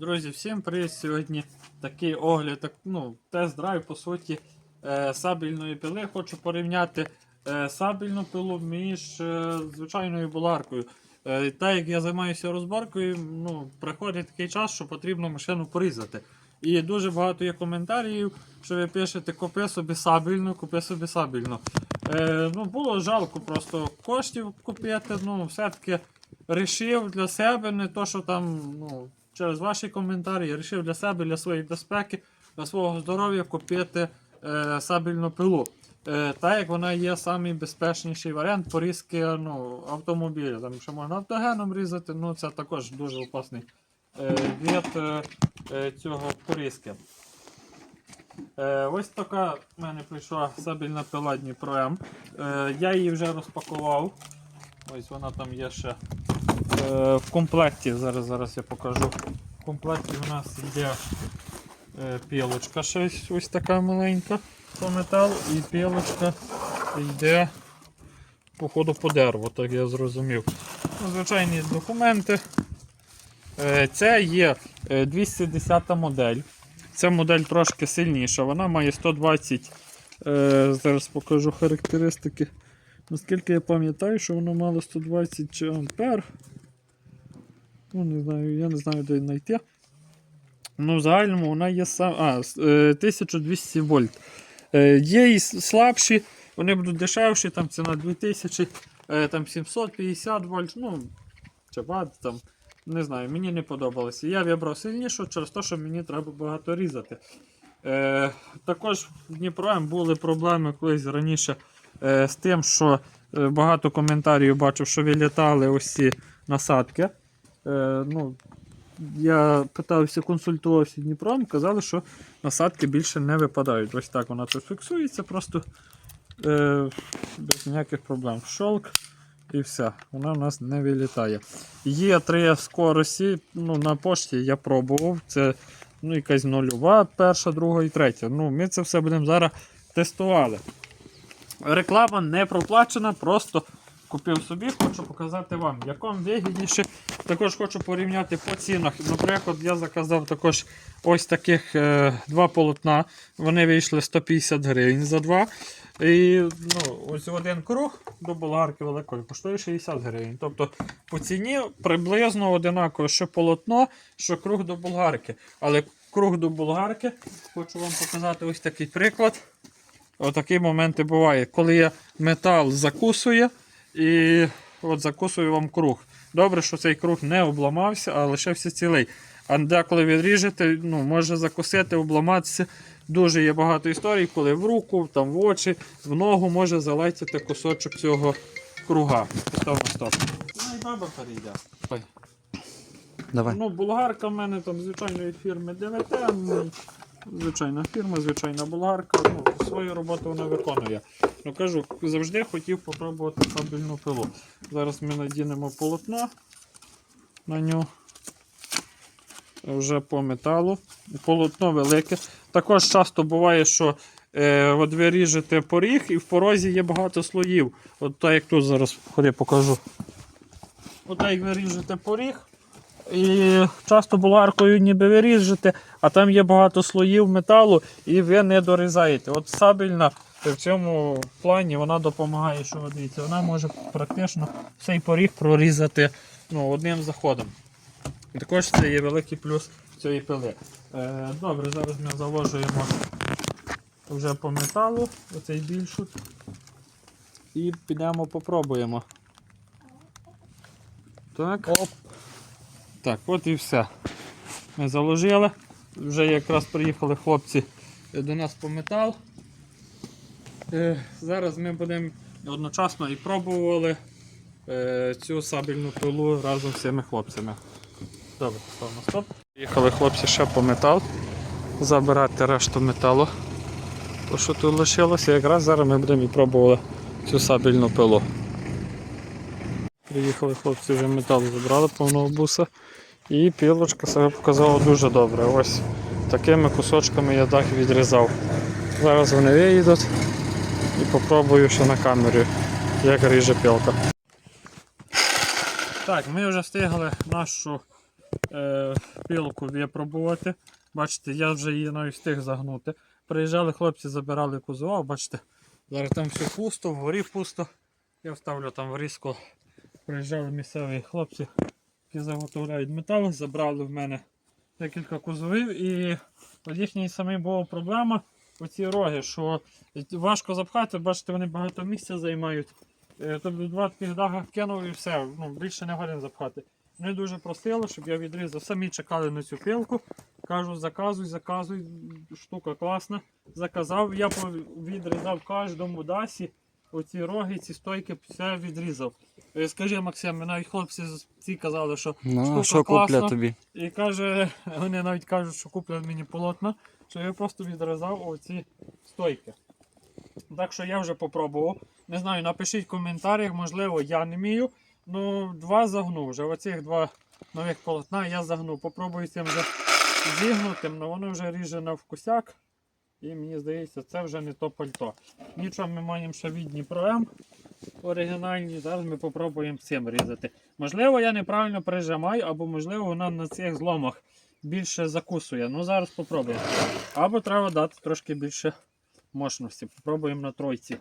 Друзі, всім привіт! Сьогодні такий огляд, ну, тест-драйв, по суті, е, сабельної пили. Хочу порівняти е, сабельну пилу між е, звичайною болгаркою. Е, так як я займаюся розборкою, ну, приходить такий час, що потрібно машину порізати. І дуже багато є коментарів, що ви пишете купи собі сабельну, купи собі сабельну. Е, ну, було жалко просто коштів купити. Ну, все-таки рішив для себе, не то, що там, ну, через ваші коментарі, я вирішив для себе, для своєї безпеки, для свого здоров'я купити е, сабельну пилу. Е, так як вона є найбезпечніший варіант порізки ну, автомобіля. Там ще можна автогеном різати, ну це також дуже опасний е, від е, е, цього порізки. Е, ось така в мене прийшла сабельна пила Дніпро М. Е, я її вже розпакував. Ось вона там є ще в комплекті. Зараз зараз я покажу. В комплекті у нас йде е, пілочка ще ось, така маленька по металу, і пілочка йде походу по дереву, так я зрозумів. Ну, звичайні документи. Е, це є е, 210 модель. Ця модель трошки сильніша, вона має 120. Е, зараз покажу характеристики. Наскільки я пам'ятаю, що воно мало 120 чи ампер. Ну, не знаю, я не знаю, де знайти. Ну, в загальному вона є сам. А, е, 1200 вольт. Е, є і слабші, вони будуть дешевші, там ціна 2000, е, там 750 вольт. Ну, чи ватт там. Не знаю, мені не подобалося. Я вибрав сильнішу через те, що мені треба багато різати. Е, також в Дніпро були проблеми колись раніше е, з тим, що е, багато коментарів бачив, що вилітали ось ці насадки. Е, ну, я питався, консультувався Дніпром, казали, що насадки більше не випадають. Ось так вона тут фіксується, просто е, без ніяких проблем. Шолк і все, вона у нас не вилітає. Є три скорості, ну, на пошті я пробував. Це ну, якась нульова, перша, друга і третя. Ну, ми це все будемо зараз тестували. Реклама не проплачена, просто купив собі, хочу показати вам, якому вигідніше. Також хочу порівняти по цінах. Наприклад, я заказав також ось таких е, два полотна. Вони вийшли 150 гривень за два. І ну, ось один круг до болгарки великої коштує 60 гривень. Тобто по ціні приблизно одинаково, що полотно, що круг до болгарки. Але круг до болгарки, хочу вам показати ось такий приклад. Отакі моменти бувають, коли я метал закусує і от закусує вам круг. Добре, що цей круг не обламався, а лишився цілий. А деколи відріжете, ну, може закусити, обламатися. Дуже є багато історій, коли в руку, там в очі, в ногу може залетіти кусочок цього круга. Стоп, стоп. Ну і баба перейде. Давай. Ну, болгарка в мене там звичайної фірми ДВТ. Звичайна фірма, звичайна болгарка. Ну, свою роботу вона виконує. Ну кажу, завжди хотів попробувати сабельну пилу. Зараз ми надінемо полотно на нього. Вже по металу. Полотно велике. Також часто буває, що е, от ви ріжете поріг і в порозі є багато слоїв. От так як тут зараз ходи покажу. От так як ви ріжете поріг, і часто болгаркою ніби ви ріжете, а там є багато слоїв металу, і ви не дорізаєте. От сабельна в цьому плані вона допомагає, що дивіться, вона може практично цей поріг прорізати ну, одним заходом. Також це є великий плюс цієї пили. Е, добре, зараз ми заложуємо вже по металу, оцей більшут. І підемо попробуємо. Так. Оп. Так, от і все. Ми заложили. Вже якраз приїхали хлопці до нас по метал. Е, зараз ми будемо одночасно і пробували е, цю сабельну пилу разом з цими хлопцями. Добре, ставимо стоп. Приїхали хлопці ще по метал. Забирати решту металу. То, що тут лишилося, якраз зараз ми будемо і пробували цю сабельну пилу. Приїхали хлопці, вже метал забрали повного буса. І пілочка себе показала дуже добре. Ось такими кусочками я дах відрізав. Зараз вони виїдуть і попробую ще на камері, як ріже пілка. Так, ми вже встигли нашу е, пилку випробувати. Бачите, я вже її навіть встиг загнути. Приїжджали хлопці, забирали кузова, бачите, зараз там все пусто, вгорі пусто. Я вставлю там врізку. Приїжджали місцеві хлопці, які заготовляють метал, забрали в мене декілька кузовів і от їхній самій була проблема оці роги, що важко запхати, бачите, вони багато місця займають. Е, Тобто два таких дага кинув і все, ну, більше не годин запхати. Вони дуже просили, щоб я відрізав. Самі чекали на цю пилку. Кажу, заказуй, заказуй, штука класна. Заказав, я відрізав кожному дасі. Оці роги, ці стойки, все відрізав. Е, Скажи, Максим, навіть хлопці з- ці казали, що Ну, Штука що класна. купля тобі? і каже, вони навіть кажуть, що куплять мені полотна, що я просто відрізав оці стойки. Так що я вже попробував. Не знаю, напишіть в коментарях, можливо, я не вмію. Ну, два загнув вже. Оцих два нових полотна я загнув. Попробую цим вже зігнутим, але воно вже ріже на вкусяк. І мені здається, це вже не то пальто. Нічого ми маємо ще від Дніпро М оригінальні. Зараз ми попробуємо цим різати. Можливо, я неправильно прижимаю, або можливо вона на цих зломах більше закусує. Ну зараз попробуємо. Або треба дати трошки більше мощності. Попробуємо на тройці.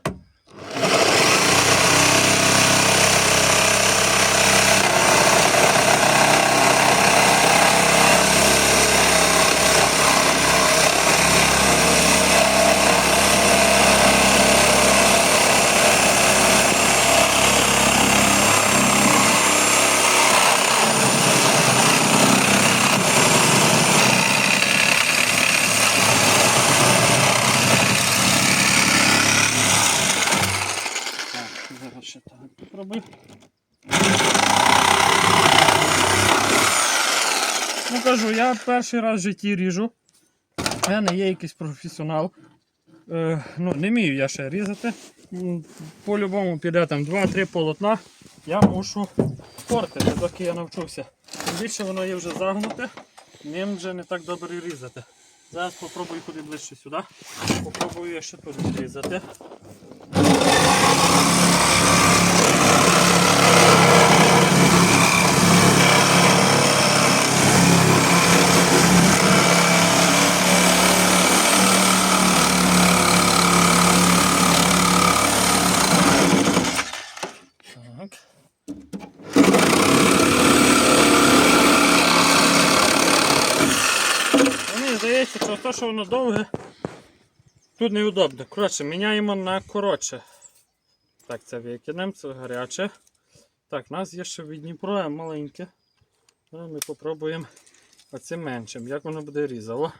Так, зараз ще так попробую. Ну кажу, я перший раз в житті ріжу. Я не є якийсь професіонал. Е, ну, не вмію я ще різати. По-любому піде там 2-3 полотна. Я мушу портити, доки я навчуся. Тим більше воно є вже загнуте, ним вже не так добре різати. Зараз попробую куди ближче сюди. Попробую ще тут відрізати. Так. Мені здається, що те, що воно довге, тут неудобно. Коротше, міняємо на коротше. Так, це викинемо, це гаряче. Так, у нас є ще від Дніпро маленьке. Зараз ми попробуємо оцим меншим. Як воно буде різало.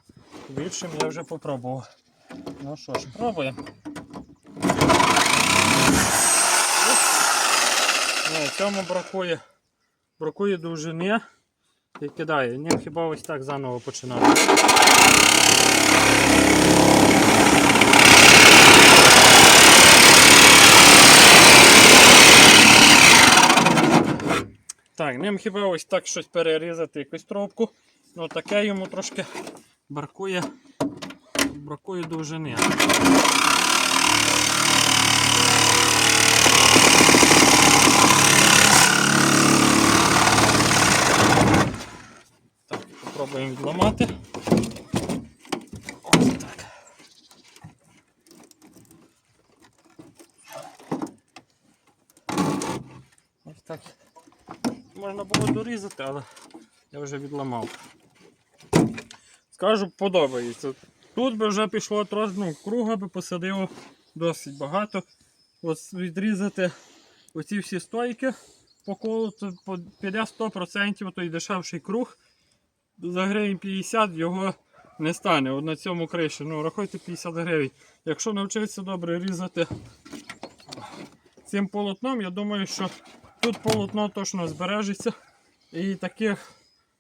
Більшим я вже попробував. Ну що ж, пробуємо. Ну, цьому бракує, бракує довжини і кидає. Ним хіба ось так заново починати. Так, ним хіба ось так щось перерізати, якусь трубку. Ну таке йому трошки бракує, бракує довжини. Так, попробуємо відламати. Ось так. Ось так. Можна було дорізати, але я вже відламав. Скажу, подобається. Тут би вже пішло трошки, ну, круга би посадило досить багато. От відрізати оці всі стойки по колу, то піде 100% той дешевший круг. За гривень 50 його не стане. От на цьому криші. Ну, рахуйте 50 гривень. Якщо навчитися добре різати цим полотном, я думаю, що тут полотно точно збережеться. І таких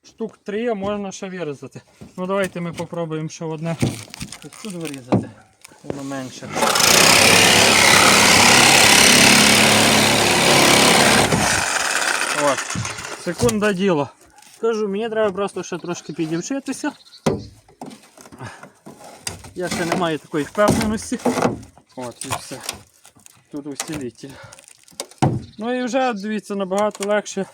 штук 3 можна ще вирізати. Ну давайте ми попробуємо ще одне тут вирізати. Воно менше. От. Секунда діло. Кажу, мені треба просто ще трошки підівчитися. Я ще не маю такої впевненості. От і все. Тут усілитель. Ну і вже, дивіться, набагато легше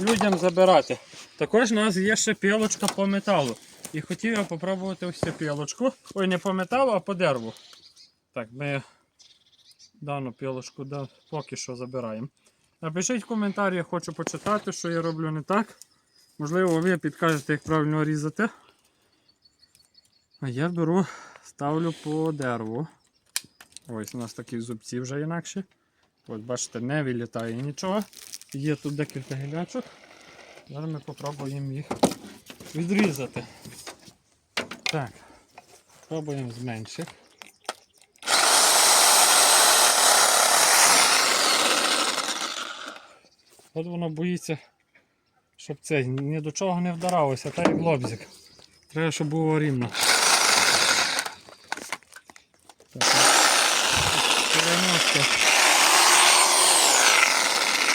людям забирати. Також у нас є ще пілочка по металу. І хотів я попробувати ось цю пілочку. Ой, не по металу, а по дереву. Так, ми дану пілочку поки що забираємо. Напишіть в коментарі, я хочу почитати, що я роблю не так. Можливо, ви підкажете, як правильно різати. А я беру, ставлю по дереву. Ось у нас такі зубці вже інакші. Ось бачите, не вилітає нічого. Є тут декілька гілячок. Зараз ми попробуємо їх відрізати. Так, пробуємо з менших. От воно боїться, щоб це ні до чого не вдаралося, так як лобзик. Треба, щоб було рівно. 90.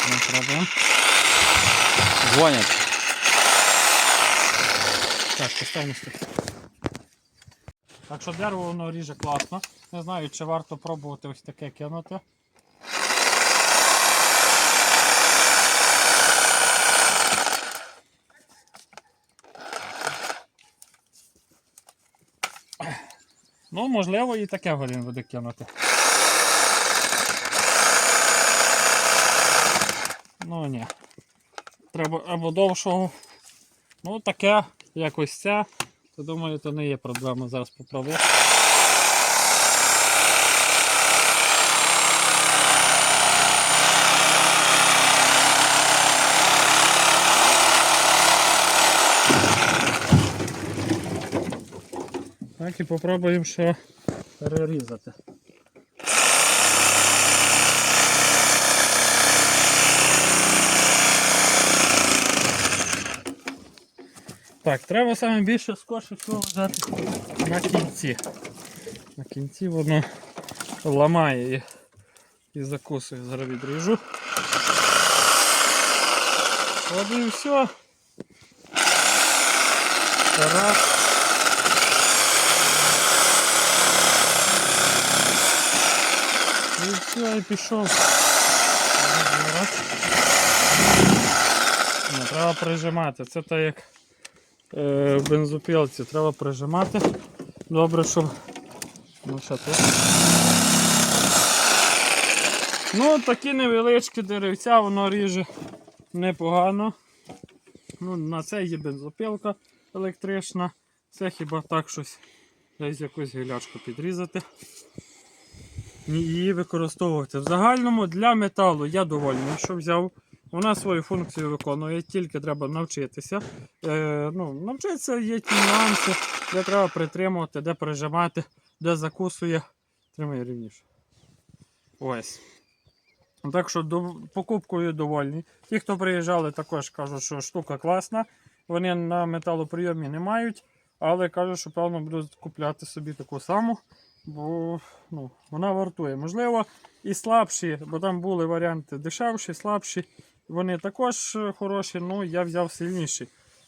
Ми пробуємо. Дзвонять. Так, поставимо стик. Так що дерево воно ріже класно. Не знаю, чи варто пробувати ось таке кинути. Ну, можливо, і таке годин буде кинути. Ну ні. Треба або довшого. Ну, таке, якось це. То думаю, то не є проблема. Зараз попробую. Так і попробуємо ще перерізати. Так, треба саме більше всього взяти на кінці. На кінці воно ламає і, і закусує. Зараз відріжу. От і все. Раз. І все, і пішов. Не, треба прижимати. Це так як е, в бензопілці. Треба прижимати. Добре, щоб. Ну що тут? Ну, такі невеличкі деревця, воно ріже непогано. Ну, на це є бензопілка електрична. Це хіба так щось десь якусь гілячку підрізати. Її використовувати. В загальному для металу я довольний, що взяв. Вона свою функцію виконує, тільки треба навчитися. Е, ну, навчитися є ті нюанси, де треба притримувати, де прижимати, де закусує. Тримай рівніше. Ось. Так що до, покупкою довольні. Ті, хто приїжджали, також кажуть, що штука класна. Вони на металоприйомі не мають, але кажуть, що певно будуть купляти собі таку саму, бо ну, вона вартує. Можливо, і слабші, бо там були варіанти дешевші, слабші. Вони також е, хороші, ну я взяв сильніший.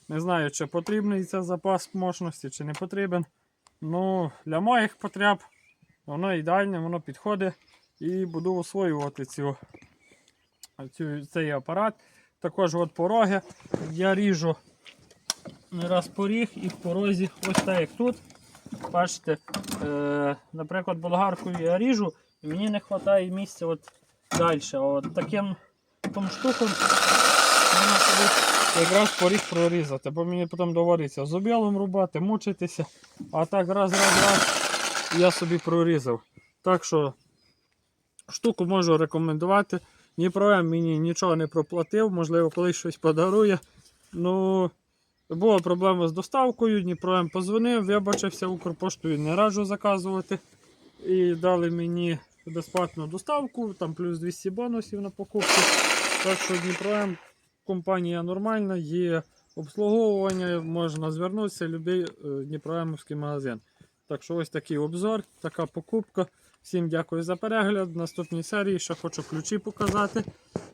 Не знаю, чи потрібний це запас мощності, чи не потрібен. Ну, для моїх потреб воно ідеальне, воно підходить і буду освоювати цю, цю, цей апарат. Також от пороги. Я ріжу не раз поріг і в порозі ось так як тут. Бачите, е, наприклад, болгаркою я ріжу, і мені не вистачає місця от далі. От таким таким штуком можна якраз поріг прорізати, бо мені потім доводиться зубілом рубати, мучитися. А так раз, раз, раз я собі прорізав. Так що штуку можу рекомендувати. Дніпром мені нічого не проплатив, можливо, колись щось подарує. Ну, була проблема з доставкою, Дніпром позвонив, вибачився, Укрпоштою не раджу заказувати. І дали мені безплатну доставку, там плюс 200 бонусів на покупку. Так що Дніпром компанія нормальна, є обслуговування, можна звернутися в будь-який Дніпроемовський магазин. Так що ось такий обзор, така покупка. Всім дякую за перегляд. В наступній серії ще хочу ключі показати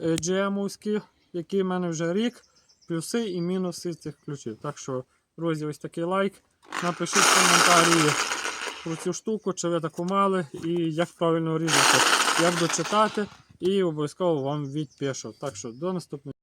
е, GM-овські, які в мене вже рік, плюси і мінуси цих ключів. Так що, друзі, ось такий лайк. Напишіть в коментарі про цю штуку, чи ви таку мали, і як правильно різати, як дочитати, і обов'язково вам відпишу. Так що до наступної.